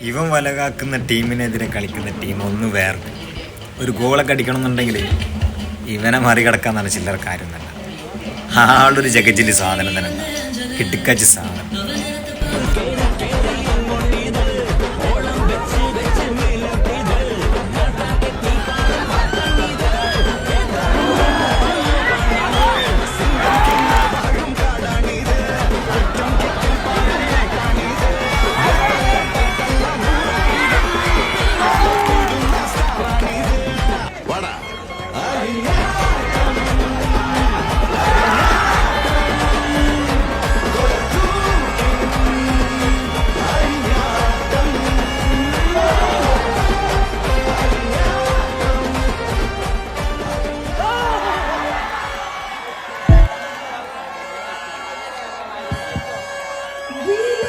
ഇവൻ വലകാക്കുന്ന ടീമിനെതിരെ കളിക്കുന്ന ടീം ഒന്ന് വേറെ. ഒരു ഗോളൊക്കെ അടിക്കണം എന്നുണ്ടെങ്കിൽ ഇവനെ മറികടക്കാന്നാണ് ചില്ലറ കാര്യം തന്നെ ആളൊരു ജഗജിലി സാധനം തന്നെ. കിട്ടിക്കച്ച് സാധനം. We